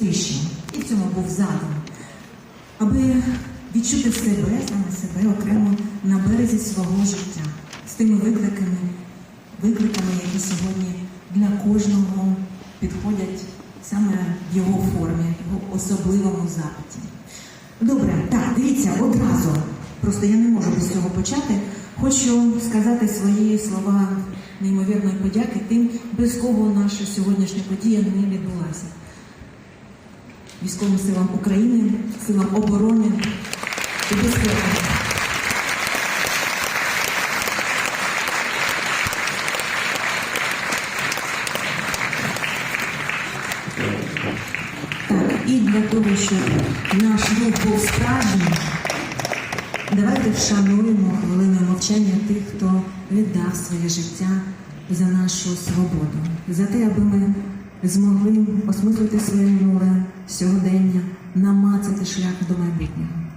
тиші. І в цьому був задум. Аби відчути себе, саме себе окремо на березі свого життя з тими викликами, викликами, які сьогодні для кожного підходять саме в його формі, його особливому запиті. Добре, так, дивіться, одразу. Просто я не можу без цього почати. Хочу сказати свої слова неймовірної подяки тим, без кого наша сьогоднішня подія не відбулася. Військовим силам України, силам оборони і безпеки. І для того, щоб наш рух був справжнім, давайте вшануємо хвилиною мовчання тих, хто віддав своє життя за нашу свободу, за те, аби ми змогли осмислити своє минуле сьогодення, намацати шлях до майбутнього.